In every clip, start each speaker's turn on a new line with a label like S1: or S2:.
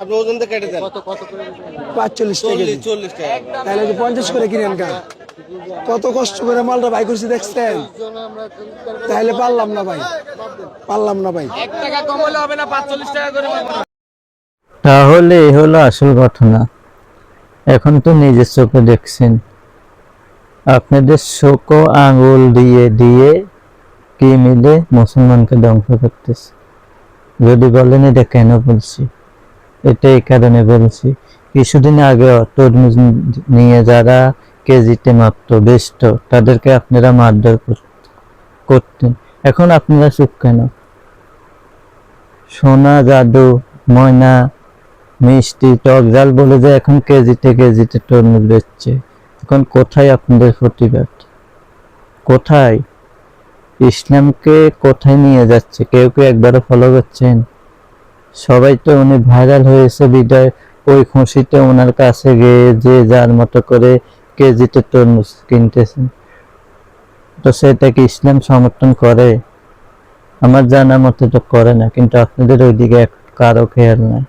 S1: আপনি ওজন দিয়ে কেটে দেন।
S2: পাঁচচল্লিশ টাকা
S1: চল্লিশ টাকা।
S2: তাহলে পঞ্চাশ করে কিনেন কা কত কষ্ট করে মালটা বাই করছি দেখছেন? তাহলে পারলাম না ভাই। পারলাম না ভাই।
S3: তাহলে এই হলো আসল ঘটনা। এখন তো নিজের চোখে দেখছেন। আপনাদের শোক আঙ্গুল দিয়ে দিয়ে কি মিলে মুসলমানকে ধ্বংস করতেছে? যদি বলেন এটা কেন বলছি? এটা এই কারণে বলছি। কিছুদিন আগে তরমুজ নিয়ে যারা কেজিতে মাপত বেচত তাদেরকে আপনারা মারধর কর- করতেন। এখন আপনারা চুপ কেন? সোনা, জাদু, ময়না, মিষ্টি, টক জাল বলে যে এখন কেজিতে কেজিতে তরমুজ বেচছে। এখন কোথায় আপনাদের প্রতিবাদ? কোথায়? ইসলামকে কোথায় নিয়ে যাচ্ছে? কেউ কেউ একবারও ফলো করছেন? সবাই তো উনি ভাইরাল হয়েছে, বিদায় ওই খুশিতে ওনার কাছে গিয়ে যে যার মতো করে কেজিতে তরমুজ কিনতেছেন। তো সেটা কি ইসলাম সমর্থন করে। আমার জানা মতে তো করে না, কিন্তু আপনাদের ওইদিকে কারও খেয়াল নাই।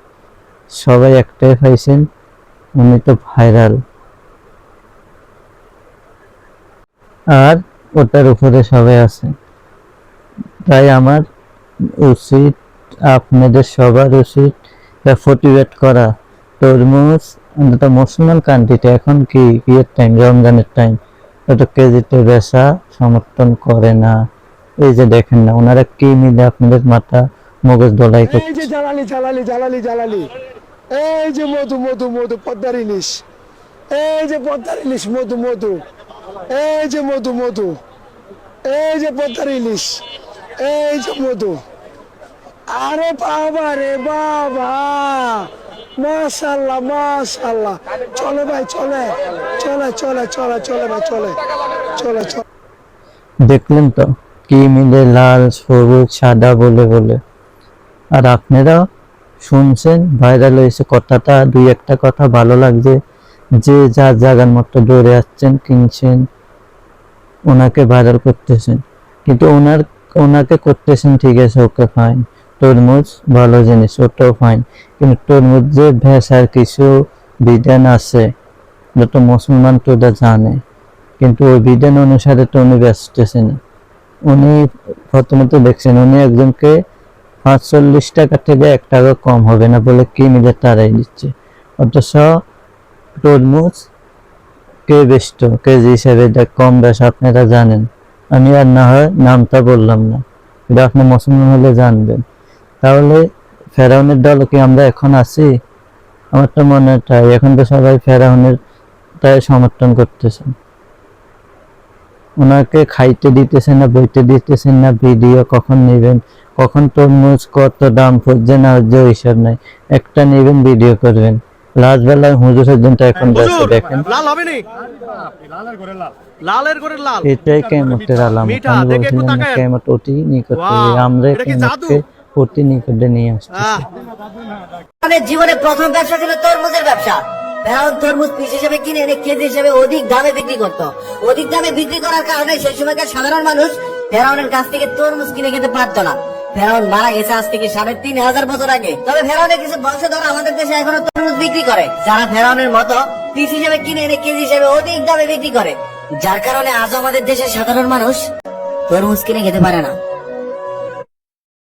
S3: সবাই একটাই পাইছেন, উনি তো ভাইরাল আর ওটার উপরে সবাই আছে। তাই আমার উচিত আপনাদের সবার উচিত প্রতিবাদ করা। তরমুজ অন্তত মুসলমান কান্ট্রিতে এখন কি ইয়ের টাইম রমজানের টাইম ওটা কেজিতে বেচা সমর্থন করে না। এই যে দেখেন না, ওনারা কি মিলে আপনাদের মাথা মগজ দলাই করছে
S2: এই যে জ্বালালি জ্বালালি জ্বালালি জ্বালালি। এই যে মধু মধু মধু, পদ্মার ইলিশ। এই যে পদ্মার ইলিশ, মধু মধু। এই যে মধু মধু। এই যে পদ্মার ইলিশ। এই যে মধু। আরে বাবা রে বাবা। মাশাল্লাহ মাশাল্লাহ। চলে ভাই, চলে। চলে চলে চলে চলে ভাই, চলে। চলে চলে।
S3: দেখলেন তো, কি মিলে লাল, সবুজ, সাদা বলে বলে। আর আপনারা শুনছেন ভাইরাল হয়েছে কথাটা, দুই একটা কথা ভালো লাগছে। যে যার জায়গার মতো দৌড়ে আসছেন, কিনছেন, ওনাকে ভাইরাল করতেছেন। কিন্তু ওনার, ওনাকে করতেছেন ঠিক আছে ওকে ফাইন তরমুজ ভালো জিনিস, ওটাও ফাইন কিন্তু তরমুজ ভেসার কিছু বিধান আছে, যত মুসলমান তো ওটা জানে। কিন্তু ওই বিধান অনুসারে তো উনি ব্যস্তেছে না উনি প্রথমত দেখছেন, উনি একজনকে পাঁচচল্লিশ টাকা থেকে এক টাকা কম হবে না বলে কি মিলে তারাই দিচ্ছে অথচ তরমুজ কে বেচত কেজি হিসেবে কম বেশ আপনারা জানেন। আমি আর না হয় নামটা বললাম না। এটা আপনি মুসলমান হলে জানবেন। তাহলে ফেরাউনের দল কি আমরা এখন আছি? আমার তো মনে হয় এখন তো সবাই ফেরাউনের তাই সমর্থন করতেছেন ওনাকে খাইতে দিতেছেন না বইতে দিতেছেন না ভিডিও কখন নেবেন? কখন তরমুজ কত দাম পড়ছে না হচ্ছে হিসাব নাই। একটা নেবেন ভিডিও করবেন। লাস্ট বেলায় হুজুরের দিনটা এখন যাচ্ছে দেখেন।
S1: লাল হবে নি? লালের করে লাল।
S3: এটাই কেমতের আলামত।
S1: মিঠা,
S3: আমি
S1: দেখে
S3: বলছিলাম। কেমত অতি নিকটে আমরা? কেমতকে নিয়ে
S4: আমাদের জীবনে প্রথম ব্যবসা ছিল তরমুজের ব্যবসা। ফেরাউন তরমুজ পিস হিসেবে কিনে এনে কেজি হিসেবে অধিক দামে বিক্রি করত। অধিক দামে বিক্রি করার কারণে সেই সময়কার সাধারণ মানুষ ফেরাউনের কাছ থেকে তরমুজ কিনে খেতে পারতো না। ফেরাউন মারা গেছে আজ থেকে সাড়ে তিন হাজার বছর আগে। তবে ফেরাউনের কিছু বংশধর আমাদের দেশে এখনও তরমুজ বিক্রি করে। যারা ফেরাউনের মতো পিস হিসেবে কিনে এনে কেজি হিসেবে অধিক দামে বিক্রি করে। যার কারণে আজ আমাদের দেশের সাধারণ মানুষ তরমুজ কিনে খেতে পারে না।